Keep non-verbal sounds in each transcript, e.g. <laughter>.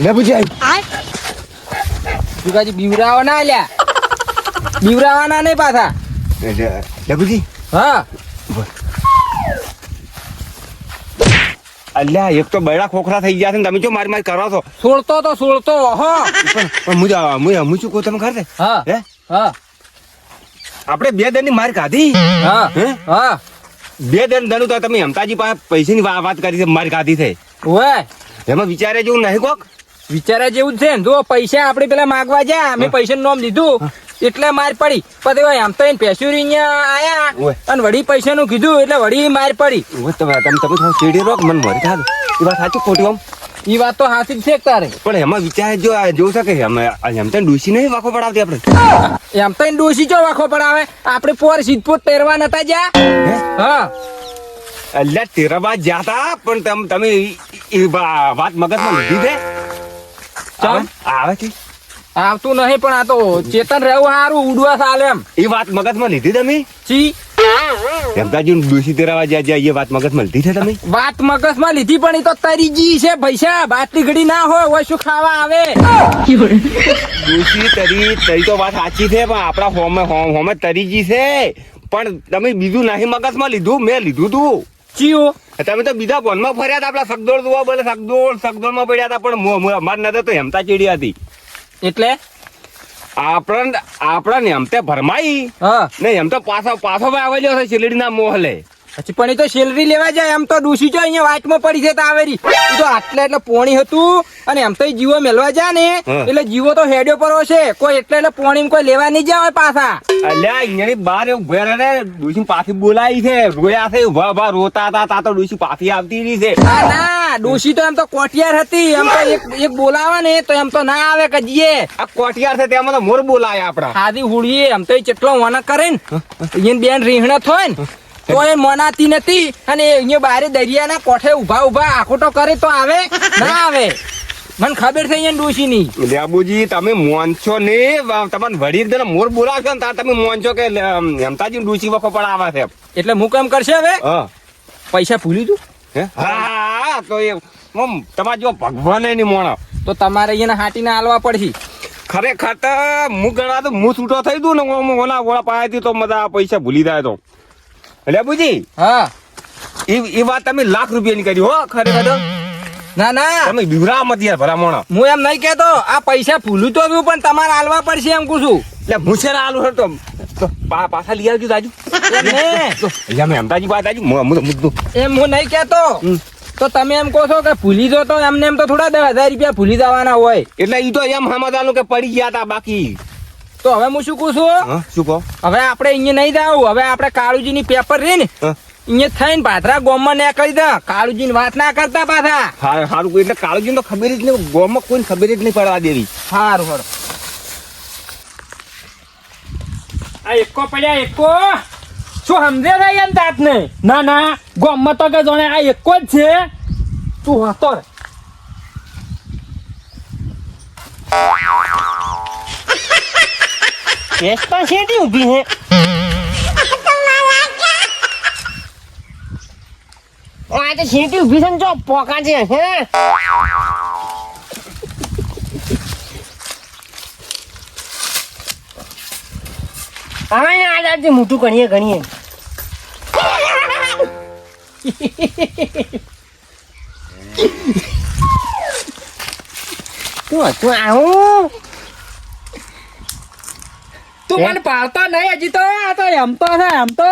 લે ભીખાજી બીવરાવા ના લ્યા. બીવરાવાના નહીં પાછા. લે હા. અલ્યા એક તો બૈડા ખોખરા થઈ ગયા છે ને તમે જો મારી મારી કરો છો? સોળતો તો સોળતો હો. પણ પણ મુજ મુજ હું શું કહું તમે ખરે હા. હે? હા. આપણે બે દરની માર કાઢી. હા. હે? હા. બે દર દનું તો તમે હમતાજી પાસે પૈસાની વાત કરી છે માર કાઢી છે. ઓય. એમાં વિચારે જેવું નહીં કોક? વિચારા જેવું જ છે ને. જો પૈસા આપણે પેલા માગવા જા અમે પૈસા નામ લીધું. એટલે માર પડી. પછી આમ તો એને પેસ્યુરી અહીંયા આયા. અને વળી પૈસા નું કીધું એટલે વળી માર પડી. તમે તમે ચીડી રહો મને મરી થાય એ વાત સાચી ખોટી આમ? એ વાત તો હાથી જ છે તારે. પણ એમાં વિચારે જો જોવું છે એમ તો ડૂસી નહીં વાખો પડાવતી આપણે. એમ તો ડોસી જો વાખો પડાવે? આપણે પોર સિદ્ધપુર પહેરવા નતા જા હે? અલ્યા તેરા બાદ જાતા પણ તમ ઈ વાત મગજમાં લીધી છે? ચમ? આવે- છે આવતું નહીં પણ આ તો ચેતન રહેવું સારું ઉડવા સાલે એમ. એ વાત મગજમાં લીધી તમે? ચી હેમતાજી ડૂસી તેરાવા જ્યાં જ્યાં એ વાત મગજમાં લીધી છે તમે? વાત મગજમાં લીધી પણ એ તો તરીજી છે પૈસા બાટલી ઘડી ના હોય હોય શું ખાવા આવે? ડૂસી તરી તરી તો વાત સાચી છે પણ આપણા હોમે હોમ હોમે તરીજી છે. પણ તમે બીજું નહીં મગજમાં લીધું? મેં લીધું તું. ચિયો. તમે તો બીજા બોનમાં ફર્યા હતા આપણા સગદોળ જોવા બોલે સગદોળ સગદોળમાં પડ્યા હતા પણ અમારી નજર તો હેમતા ચીડી હતી. એટલે? આપણ આપણા હેમતે ભરમાઈ. હા. ને એમ તો પાછો પાછો ભાઈ આવેલો છે શિલડીના મોહલે. પછી પણ એ તો સેલરી લેવા જાય એમ તો ડૂસી જો અહીંયા વાટમાં પડી છે તો આવેરી ઈ તો આટલે એટલે પોણી હતું અને એમ તો જીવો મેલવા જાય ને એટલે જીવો તો હેડ્યો પર હશે કોઈ એટલે એટલે પોણી કોઈ લેવા નહીં જાય પાછા. અલ્યા અહીંયાની બાર એવું ભેર ને ડૂસી પાછી બોલાવી છે. રોયા છે ઊભા ઊભા રોતા હતા તા તો ડૂસી પાછી આવતી રહી છે. ના ડૂસી તો એમ તો કોટિયાર હતી. એમ તો એક એક બોલાવે ને તો એમ તો ના આવે કજીએ આ કોટિયાર છે તેમાં તો મોર બોલાય આપડા આદી હુડીએ એમ તો ઈ ચેટલો વના કરે ને. બેન રીહણા થોય ને. તો એ મનાતી નથી અને અહીંયા બારે દરિયાના કોઠે ઊભા ઊભા આખોટો કરે તો આવે? ના આવે. મને ખબર છે અહીંયા ડોસી ની લેબુજી તમે મોન છો ને તમારે વડી એકદમ મોર બોલાવશો ને તાર તમે મોનછો કે અમ, હેમતાજી ડોશી વખો પણ આવે છે એટલે હું કેમ કરશે હવે? હા. પૈસા ભૂલી તું હે? હા તો એ તમારે જો ભગવાન નહીં મોણો. તો તમારે અહીંયા હાટીને હાલવા પડશે. ખરેખર તો હું ગણા તો હું છૂટો થઈ દઉં ને ઓલા ઓળા પાયાથી તો મજા પૈસા ભૂલી જાય તો. લેબુજી હા. એ એ વાત તમે લાખ રૂપિયાની કરી હો ખરેખર ના ના. તમે બિવરા મત યાર ભલા હું એમ નહીં કેતો આ પૈસા ભૂલું તો રહ્યું પણ તમારે હાલવા પડશે એમ કહું છું. એટલે આલુ હે તો તો પા- પાછા લઈ આવજો દાજુ એમ હું હું મુદ્દું એમ હું નહીં કેતો તો તમે એમ કહો છો કે ભૂલી જો તો એમને એમ તો થોડા દસ હજાર રૂપિયા ભૂલી જવાના હોય. એટલે એ તો એમ સમજવાનું કે પડી ગયા હતા બાકી. તો હવે હું શું કહું છું શું કહો? હવે આપણે અહીંયા નહીં જાવ હવે આપણે કાળુજીની પેપર રે ને હા. અહીંયા થઈને પાથરા ગોમમાં ને કરી દે કાળુજીની વાત ના કરતા પાછા હારું સારું એટલે કાળુજી તો ખબર જ નહીં ગોમાં કોઈને ખબર જ નહીં પડવા દેવી. સારું સારું આ એકો પડ્યા એકો. શું સમજે છે એમ તાત ને ના ના ગોમમાં તો કે જોણે આ એકો જ છે. તું હતો રે તો શેટી ઊભી હે? આ તો શેટી ઊભી છે ને જો છે, હે? હવે આજે મોટું ગણીએ ગણીએ. તું હતું આવું? તું મને પાડતો નહીં હજી તો આ તો એમ તો છે એમ તો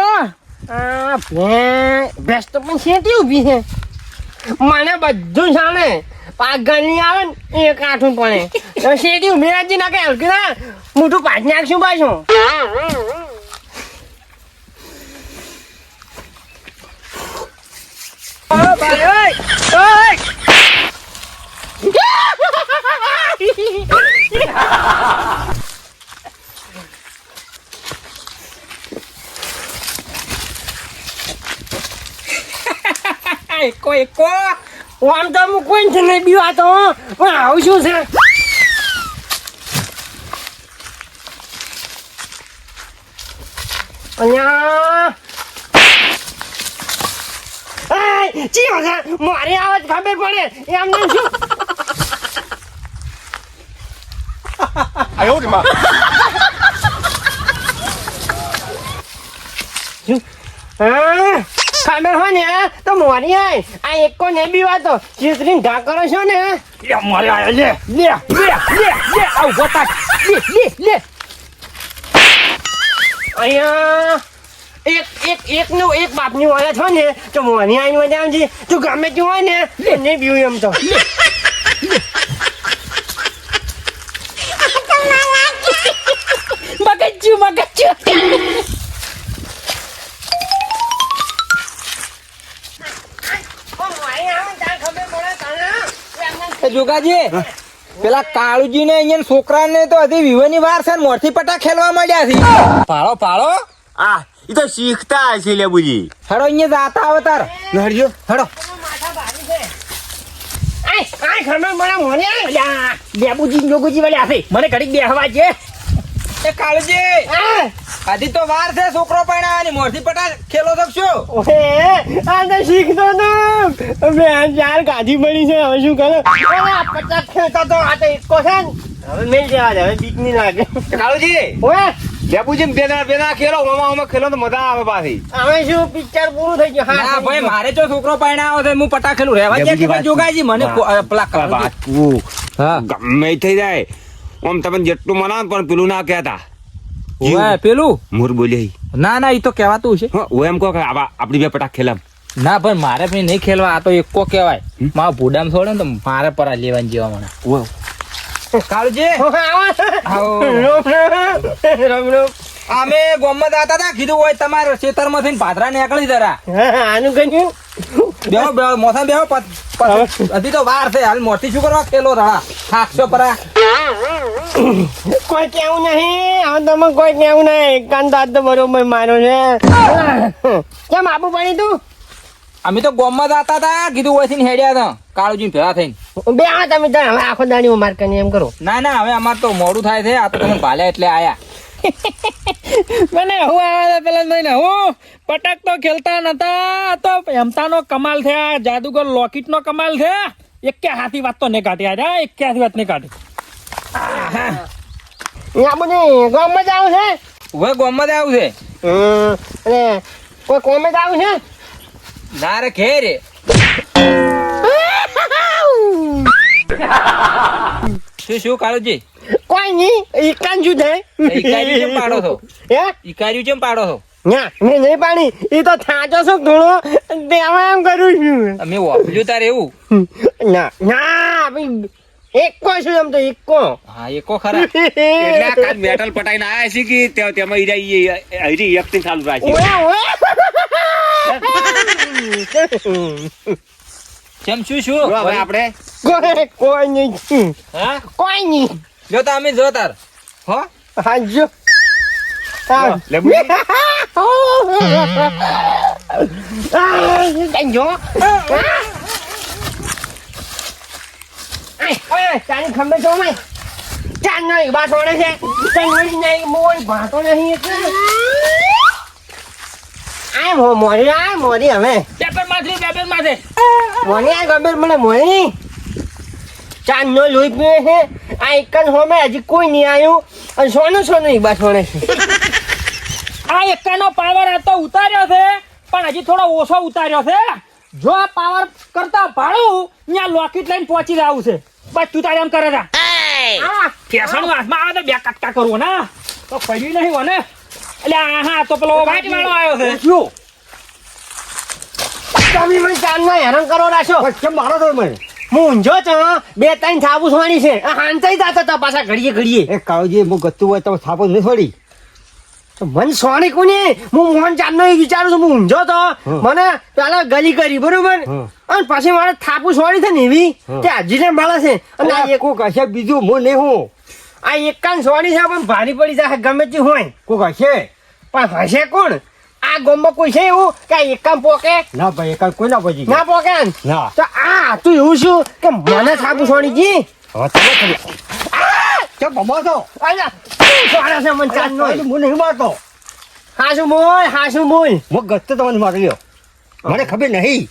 આ ભે પણ શેટી ઊભી છે? મને બધું જાણે. આવે ને એ. કાઠું પડે શેટી ઊભી રાખી નાખે હલકી ના મોટું પાછ નાખશું પાછું. એકો આમ તો હું કોઈ નહીં બીવા તો પણ આવું શું છે? અહીંયા ચી વાત મારી આવાજ ખબર પડે. એમને શું? હા? ખબર હોય ને તો મોરી આય આ એકો ને બી વાતો. ચીતરીને ઘા કરો છો ને મારે આયા લે લે લે લે લે આવ ગોતા. લે લે લે. અહીંયા એક એક એક નો એક બાપની વાળા છો ને તો મોની આઈને આવશે તું ગમે તું હોય ને નહીં પીવું એમ તો. એ પેલા કાળુજી ને અહીંયા છોકરા ને તો હજી વિવાની વાર છે મોરથી પટા ખેલવા માંડ્યા છે. પાળો પાળો. આ એ તો શીખતા હશે લેબુજી હેડો અહીંયા જાતા આવે તાર. નડજો હેડો. આય આય ખબર મને મોની આય. અલ્યા, લેબુજી જોગુજી વાળા છે. મને ઘડીક બેહવા છે એ કાળુજી હજી તો વાર છે છોકરો પરણાવવાની મોરથી પટા ખેલો શકશો? ઓહે આ શીખતો તો. મેં ચાર ગાધી પડી છે હવે શું કરે? પચાસ ખેતા તો આ તો એકો છે ને. હવે મેલ જવા દે હવે બીક નહીં લાગે. કાળુજી! ઓએ લેબુજી બેના બેના ખેલો મામા મામા ખેલો તો મજા આવે પાછી. હવે શું પિક્ચર પૂરું થઈ ગયું? ના હા ભાઈ મારે જો છોકરો પરણાવો છે હું પટા ખેલું રહેવા દે જોગાજી મને પેલા તું હા. ગમે થઈ જાય. આમ તમે જેટલું મનાવ પણ પેલું ના કહેતા. ઓય, પેલું? મુર બોલી ના ના એ તો કહેવાતું છે. હા એમ કહો કે આવા આપણી બે પટાક ખેલામ. ના ભાઈ મારે પણ નહીં ખેલવા. આ તો એકો કહેવાય? મારા ભૂડામ છોડે ને તો મારે પરા લેવાની જેવા મને. અમે ગોમમાં જતા હતા કીધું હોય તમારે ખેતરમાંથી પાથરા નીકળી જરા. આનું કહ્યું બેહો બેહો મોસમ બેહો. હજી તો વાર છે. હાલ મોટી શું કરવા ખેલો રડા થાકશો પરા. કોઈ કેવું નહીં. હવે તમે કોઈ કેવું નહીં. કાન તો આજ તો બરોબર મારો છે. કેમ આબુ પડી તું અમે તો ગોમમાં જતા હતા કીધું થઈને હેડ્યા હતા કાળુજી ભેળા થઈને. બે આ તમે હવે આખો દાડી માર કરીને એમ કરો. ના ના હવે અમાર તો મોડું થાય છે આ તો તમે ભાલ્યા એટલે આયા. <laughs> મને હું આવે પેલા મહિને. હું પટક તો ખેલતા નતા તો હેમતાનો કમાલ થયા જાદુગર લોકેટનો કમાલ થયા એકે હાથી વાત તો નહીં કાઢી આજે એક હાથી વાત નહીં કાઢી. આ નહીં ગામમાં જ આવું છે? હવે ગોમમાં જ આવું છે. કોઈ કોમે જ આવું છે? ના રે ઘેરે શું શું કાળુજી કોઈ નહીં ઈકાન જુ થાય ઈકાર્યું કેમ પાડો છો હે ઈકાર્યું કેમ પાડો છો ના મેં નહીં પાણી એ તો થાચો છો થોડો દેવા એમ કરું છું અમે વાપર્યું તારે એવું ના ના ભાઈ એકો છું એમ તો એકો હા એકો ખરા એટલે આ કાલ મેટલ પટાઈને આયા છે કે તે- તેમાં ઈરા ઈ- હજી એકથી ચાલુ રાખી ઓય ઓએ કેમ શું શું? જો હવે આપણે. કોઈ કોઈ નહીં. હા? કોઈ નહીં. જો તો અમે જો તાર. હો? હા જો. હા. લેબુ Đánh gió Ai, ôi, ચાની ખંભે છો મય ચાન નો બા છોડે છે. ચાન વળી નહીં મોય ભાતો નહીં. આ મો મોરી આ મોરી હવે. પેપરમાંથી પેપરમાંથી. મોરી આ ગબર મને મોરી ચાન નો લોહી પીવે છે. આ એક જ હોમે હજી કોઈ નહીં આવ્યું અને સોનું સોનું બા છોડે છે. આ એકાનો પાવર આ તો ઉતાર્યો છે પણ હજી થોડો ઓછો ઉતાર્યો છે. જો આ પાવર કરતા ભાડું ત્યાં લોકેટ લઈને પહોંચી જવું છે. બસ તું તારે એમ કરે આ ફેશન હાથમાં આવે તો બે કટકા કરવો ના. તો પડ્યું નહીં હોને એટલે હા તો પેલો વાઈટ વાળો આવ્યો છે. શું તમે મને ચાન નો હેરાન કરો રાખ્યો કેમ મારો તો મને હું ઊંઝો છો બે ત્રણ થાપુ સોણી છે. આ હાંચાઈ જાતો તો પાછા ઘડીએ ઘડીએ. એ કાળજી હું ગતું હોય તમે થાપો નહીં છોડી. મન સોણી કોની? હું મોહન ચાંદ નો વિચારું છું હું ઊંઝો તો. મને પેલા ગલી કરી બરોબર? અને પછી મારે થાપુ સોળી છે ને એવી. તે હજી ને મળે છે. અને આ એક કોક બીજું હું નહીં હું. આ એકાન સોળી છે પણ ભારી પડી જાય ગમે તે હોય. કોક હશે? પણ હશે કોણ? આ ગોમમાં કોઈ છે એવું? કે આ એકાન પોકે? ના ભાઈ એકાદ કોઈ ના પછી ના પોકે? ને? તો આ તું એવું શું કે મને સાબુ સોળી જી? હવે તમે ખરી કેમ બમો તો અલ્યા શું સોળે છે મન ચાન નો? હું નહીં મારતો. હાસુ બોલ હાસુ બોલ. હું ગતો તમને મારી ગયો. મને ખબર નહીં.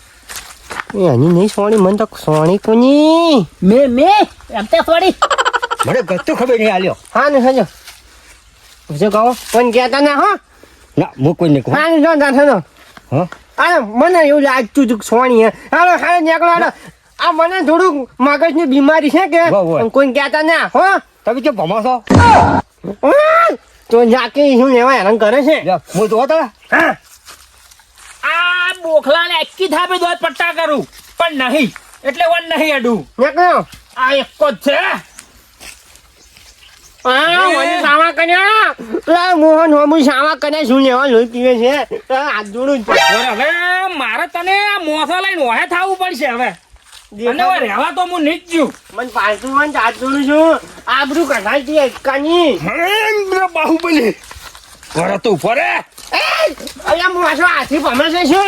એની નહીં સોણી મન તો સોણી કોની? મે મે એમ તે થોડી મને ગતું ખબર નહીં આલ્યો હા ને હજો જો કહો પણ કહેતા ના હો? ના હું કોઈ નહીં હા ને જો ના નો હા? અરે મને એવું લાગતું હતું કે સોણી હે હાલો હાલો નીકળો હાલો. આ મને થોડુંક મગજની બીમારી છે કે. કોઈ કહેતા ના હો? તમે કેમ ભમો છો! તો જાકે શું લેવા હેરાન કરે છે? જા, હું જોવા તા. હા. આ બોખલાને એકી થાપી દો પટ્ટા કરું પણ નહીં. એટલે વન નહીં અડું. નીકળો. આ એક જ છે. સાવા કન્યા લા મોહન હોમુ સાવા કન્યા શું લેવા લોહી પીવે છે? હાથ જોડું જ. હવે મારે તને આ મોસા લઈને ઓહે થવું પડશે હવે. અને હવે રહેવા તો હું જ મને પાલતું હોય હાથ જોડું છું. આબરૂ કઢાઈ હતી એકાની બાહુબલી. ઘરે તો ફરે અલ્યા મોસો હાથી ભમે છે શું